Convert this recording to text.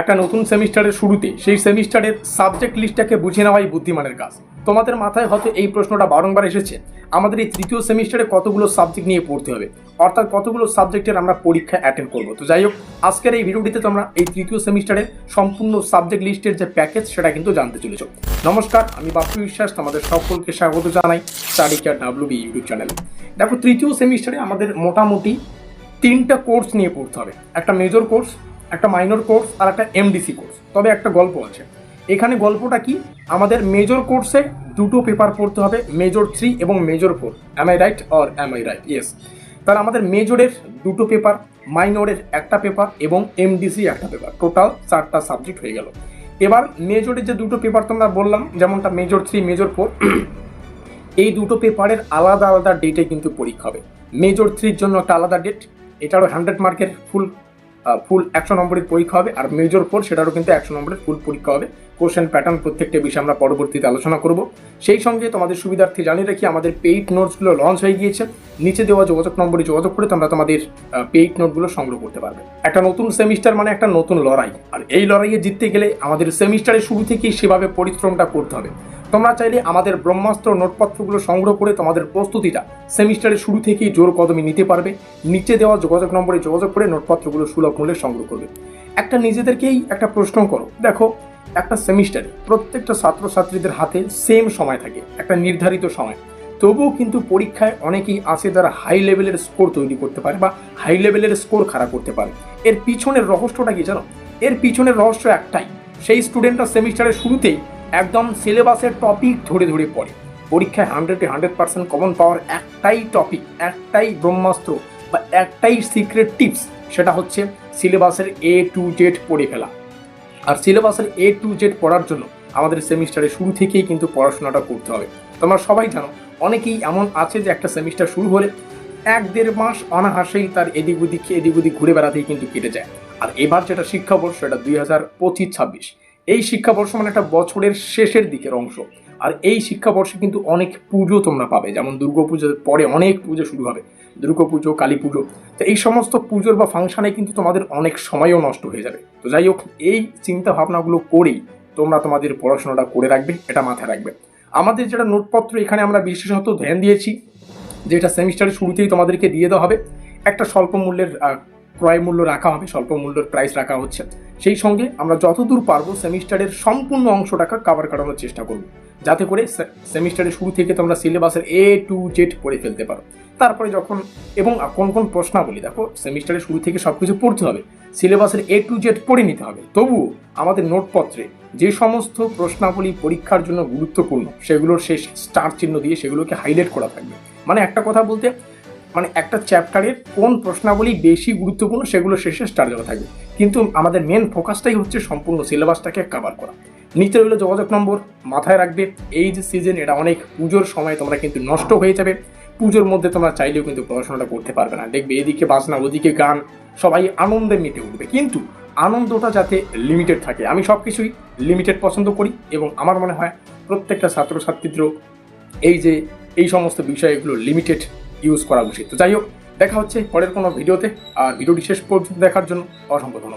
একটা নতুন সেমিস্টারের শুরুতে সেই সেমিস্টারের সাবজেক্ট লিস্টটাকে বুঝে নেওয়াই বুদ্ধিমানের কাজ। তোমাদের মাথায় হয়তো এই প্রশ্নটা বারংবার এসেছে, আমাদের এই তৃতীয় সেমিস্টারে কতগুলো সাবজেক্ট নিয়ে পড়তে হবে? অর্থাৎ কতগুলো সাবজেক্টের আমরা পরীক্ষা অ্যাটেন্ড করব? তো যাই হোক, আজকের এই ভিডিওটিতে তোমরা এই তৃতীয় সেমিস্টারের সম্পূর্ণ সাবজেক্ট লিস্টের যে প্যাকেজ সেটা কিন্তু জানতে চলেছ। নমস্কার, আমি বাপু বিশ্বাস, তোমাদের সকলকে স্বাগত জানাই study care W B YouTube চ্যানেলে। দেখো, তৃতীয় সেমিস্টারে আমাদের মোটামুটি তিনটা কোর্স নিয়ে পড়তে হবে। একটা মেজর কোর্স একটা মাইনর কোর্স আর একটা এমডিসি কোর্স তবে একটা গল্প আছে। এখানে গল্পটা কি? আমাদের মেজর কোর্সে দুটো পেপার পড়তে হবে মেজর থ্রি এবং major four M I right or M I right yes তাহলে আমাদের মেজরের দুটো পেপার মাইনরের একটা পেপার এবং এমডিসি একটা পেপার টোটাল চারটা সাবজেক্ট হয়ে গেল। এবার মেজরের যে দুটো পেপার তোমরা বললাম, যেমনটা মেজর থ্রি মেজর ফোর এই দুটো পেপারের আলাদা আলাদা ডেটে কিন্তু পরীক্ষা হবে। মেজর থ্রির জন্য একটা আলাদা ডেট এটারও হান্ড্রেড মার্কের ফুল ফুল একশো নম্বরের পরীক্ষা হবে আর মেজর ফোর সেটারও কিন্তু একশো নম্বরের ফুল পরীক্ষা হবে। কোশ্চেন প্যাটার্ন প্রত্যেকটা বিষয়ে আমরা পরবর্তীতে আলোচনা করব। সেই সঙ্গে তোমাদের সুবিধার্থে জানিয়ে রাখি, আমাদের পেইড নোটসগুলো লঞ্চ হয়ে গিয়েছে। নিচে দেওয়া যোগাযোগ নম্বরে যোগাযোগ করে তোমরা তোমাদের পেইড নোটগুলো সংগ্রহ করতে পারবে। একটা নতুন সেমিস্টার মানে একটা নতুন লড়াই। আর এই লড়াইয়ে জিততে গেলে আমাদের সেমিস্টারের শুরু থেকেই সেভাবে পরিশ্রমটা করতে হবে। তোমরা চাইলে আমাদের ব্রহ্মাস্ত্র নোটপত্রগুলো সংগ্রহ করে তোমাদের প্রস্তুতিটা সেমিস্টারের শুরু থেকেই জোর কদমে নিতে পারবে। নিচে দেওয়া যোগাযোগ নম্বরে যোগাযোগ করে নোটপত্রগুলো সুলভ মূল্যে সংগ্রহ করবে। একটা নিজেদেরকেই একটা প্রশ্ন করো। দেখো, একটা সেমিস্টারে প্রত্যেকটা ছাত্রছাত্রীদের হাতে সেম সময় থাকে, একটা নির্ধারিত সময়। তবুও কিন্তু পরীক্ষায় অনেকেই আছে যারা হাই লেভেলের স্কোর তৈরি করতে পারে বা হাই লেভেলের স্কোর খারাপ করতে পারে। এর পিছনের রহস্যটা কি জানো? এর পিছনের রহস্য একটাই, সেই স্টুডেন্টরা সেমিস্টারের শুরুতেই একদম সিলেবাসের টপিক ধরে ধরে পড়ে। পরীক্ষায় হান্ড্রেডে হান্ড্রেড পার্সেন্ট কমন পাওয়ার একটাই টপিক একটাই ব্রহ্মাস্ত্র বা একটাই সিক্রেট টিপস সেটা হচ্ছে সিলেবাসের এ টু জেড পড়ে ফেলা। আর সিলেবাসের এ টু জেড পড়ার জন্য আমাদের সেমিস্টারের শুরু থেকেই কিন্তু পড়াশোনাটা করতে হবে। তোমরা সবাই জানো, অনেকেই এমন আছে যে একটা সেমিস্টার শুরু হলে এক দেড় মাস অনাহাসেই তার এদিক ওদিক এদিক ওদিক ঘুরে বেড়াতেই কিন্তু কেটে যায়। আর এবার যেটা শিক্ষাবর্ষ, সেটা দুই হাজার পঁচিশ ছাব্বিশ। এই শিক্ষাবর্ষ মানে একটা বছরের শেষের দিকের অংশ। আর এই শিক্ষাবর্ষে কিন্তু অনেক পুজো তোমরা পাবে। যেমন দুর্গাপুজোর পরে অনেক পুজো শুরু হবে। দুর্গাপুজো কালী পুজো। তো এই সমস্ত পুজোর বা ফাংশানে কিন্তু তোমাদের অনেক সময়ও নষ্ট হয়ে যাবে। তো যাই হোক, এই চিন্তা ভাবনাগুলো করেই তোমরা তোমাদের পড়াশোনাটা করে রাখবে, এটা মাথায় রাখবে। আমাদের যেটা নোটপত্র এখানে আমরা বিশেষত ধ্যান দিয়েছি, যেটা সেমিস্টারের শুরুতেই তোমাদেরকে দিয়ে দেওয়া হবে। একটা স্বল্প মূল্যের ক্রয় মূল্য রাখা হবে, স্বল্প মূল্যের প্রাইস রাখা হচ্ছে। সেই সঙ্গে আমরা যতদূর পারব সেমিস্টারের সম্পূর্ণ অংশটাকে কাভার কাটানোর চেষ্টা করব। যাতে করে সেমিস্টারের শুরু থেকে তোমরা সিলেবাসের এ টু জেড পড়ে ফেলতে পারো। তারপরে যখন, এবং কোন কোন প্রশ্নাবলী, দেখো, সেমিস্টারের শুরু থেকে সব কিছু পড়তে হবে, সিলেবাসের এ টু জেড পড়ে নিতে হবে। তবুও আমাদের নোটপত্রে যে সমস্ত প্রশ্নাবলী পরীক্ষার জন্য গুরুত্বপূর্ণ, সেগুলোর শেষ স্টার চিহ্ন দিয়ে সেগুলোকে হাইলাইট করা থাকবে। মানে একটা কথা বলতে মানে একটা চ্যাপ্টারের কোন প্রশ্নাবলী বেশি গুরুত্বপূর্ণ সেগুলো শেষে স্টার দেওয়া থাকবে। কিন্তু আমাদের মেন ফোকাসটাই হচ্ছে সম্পূর্ণ সিলেবাসটাকে কভার করা। নিচে রইল যোগাযোগ নম্বর, মাথায় রাখবে, এই যে সিজন এটা অনেক পুজোর সময় তোমরা কিন্তু নষ্ট হয়ে যাবে। পুজোর মধ্যে তোমরা চাইলেও কিন্তু পড়াশোনাটা করতে পারবে না। দেখবে এদিকে বাজনা, ওদিকে গান, সবাই আনন্দে মেতে উঠবে। কিন্তু আনন্দটা যাতে লিমিটেড থাকে। আমি সব কিছুই লিমিটেড পছন্দ করি এবং আমার মনে হয় প্রত্যেকটা ছাত্রছাত্রীদেরও এই যে, এই সমস্ত বিষয়গুলো লিমিটেড ইউজ করা উচিত। তো যাই হোক, দেখা হচ্ছে পরের কোনো ভিডিওতে। আর ভিডিওটি শেষ পর্যন্ত দেখার জন্য অসংখ্য ধন্যবাদ।